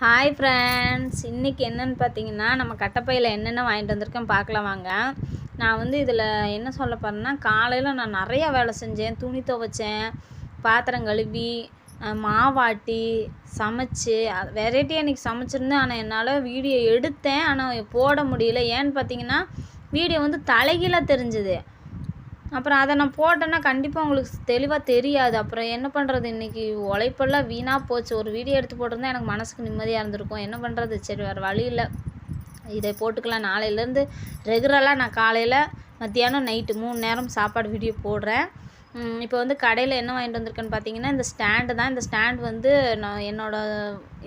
Hi friends இன்றைக்கி என்னென்னு பார்த்தீங்கன்னா நம்ம கட்டப்பையில் என்னென்ன வாங்கிட்டு வந்திருக்கேன் பார்க்கலாம் வாங்க. நான் வந்து இதில் என்ன சொல்ல போகிறேன்னா காலையில் நான் நிறையா வேலை செஞ்சேன். துணி துவைச்சேன் பாத்திரம் கழுவி மாவாட்டி சமைச்சு வெரைட்டியாக இன்றைக்கி சமைச்சிருந்தேன். ஆனால் என்னால் வீடியோ எடுத்தேன். ஆனால் போட முடியல. ஏன்னு பார்த்தீங்கன்னா வீடியோ வந்து தலைகீழாக தெரிஞ்சுது. அப்புறம் அதை நான் போட்டேன்னா கண்டிப்பாக உங்களுக்கு தெளிவாக தெரியாது. அப்புறம் என்ன பண்ணுறது இன்றைக்கி உழைப்பெல்லாம் வீணாக போச்சு. ஒரு வீடியோ எடுத்து போட்டிருந்தா எனக்கு மனசுக்கு நிம்மதியாக இருந்திருக்கும். என்ன பண்ணுறது சரி வேறு வழி இல்லை. இதை போட்டுக்கலாம். நாளையிலேருந்து ரெகுலராக நான் காலையில் மத்தியானம் நைட்டு மூணு நேரம் சாப்பாடு வீடியோ போடுறேன். இப்போ வந்து கடையில் என்ன வாங்கிட்டு வந்திருக்கேன்னு பார்த்தீங்கன்னா இந்த ஸ்டாண்டு தான். இந்த ஸ்டாண்ட் வந்து நான் என்னோட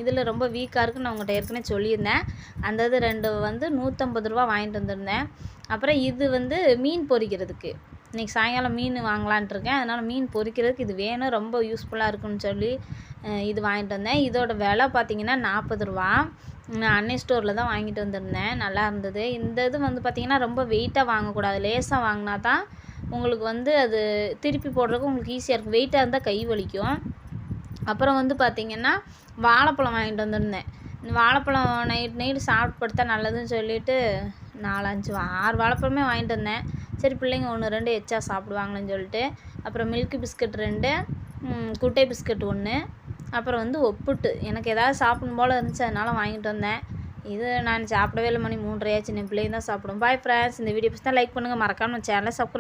இதில் ரொம்ப வீக்காக இருக்குன்னு நான் உங்கள்கிட்ட ஏற்கனவே சொல்லியிருந்தேன். அந்த இது ரெண்டு வந்து நூற்றம்பது ரூபா வாங்கிட்டு வந்திருந்தேன். அப்புறம் இது வந்து மீன் பொறிக்கிறதுக்கு. இன்றைக்கி சாயங்காலம் மீன் வாங்கலான்ட்டு இருக்கேன். அதனால் மீன் பொரிக்கிறதுக்கு இது வேணும். ரொம்ப யூஸ்ஃபுல்லாக இருக்குன்னு சொல்லி இது வாங்கிட்டு வந்தேன். இதோட விலை பார்த்தீங்கன்னா நாற்பது ரூபா. நான் அன்னை ஸ்டோரில் தான் வாங்கிட்டு வந்திருந்தேன். நல்லா இருந்தது. இந்த இது வந்து பார்த்திங்கன்னா ரொம்ப வெயிட்டாக வாங்கக்கூடாது. லேசாக வாங்கினா தான் உங்களுக்கு வந்து அது திருப்பி போடுறதுக்கு உங்களுக்கு ஈஸியாக இருக்கும். வெயிட்டாக இருந்தால் கை வலிக்கும். அப்புறம் வந்து பார்த்திங்கன்னா வாழைப்பழம் வாங்கிட்டு வந்திருந்தேன். இந்த வாழைப்பழம் நைட் நைட்டு சாப்பிட்டு படுத்தா நல்லதுன்னு சொல்லிட்டு நாலஞ்சு வா- ஆறு வாழைப்பழமே வாங்கிட்டு வந்தேன். சரி பிள்ளைங்க ஒன்று ரெண்டு எச்சா சாப்பிடுவாங்களேன்னு சொல்லிட்டு அப்புறம் மில்க் பிஸ்கட் ரெண்டு குட்டை பிஸ்கட் ஒன்று அப்புறம் வந்து ஒப்புட்டு. எனக்கு ஏதாவது சாப்பிடும் போல் இருந்துச்சு அதனால் வாங்கிட்டு வந்தேன். இது நான் சாப்பிடவே இல்லை மணி மூன்றரையாச்சு. என் பிள்ளைங்க தான் சாப்பிடும். பாய் ஃப்ரெண்ட்ஸ் இந்த வீடியோ பிடிச்சா லைக் பண்ணுங்கள் மறக்காம சேனலை சப்ஸ்கிரைப்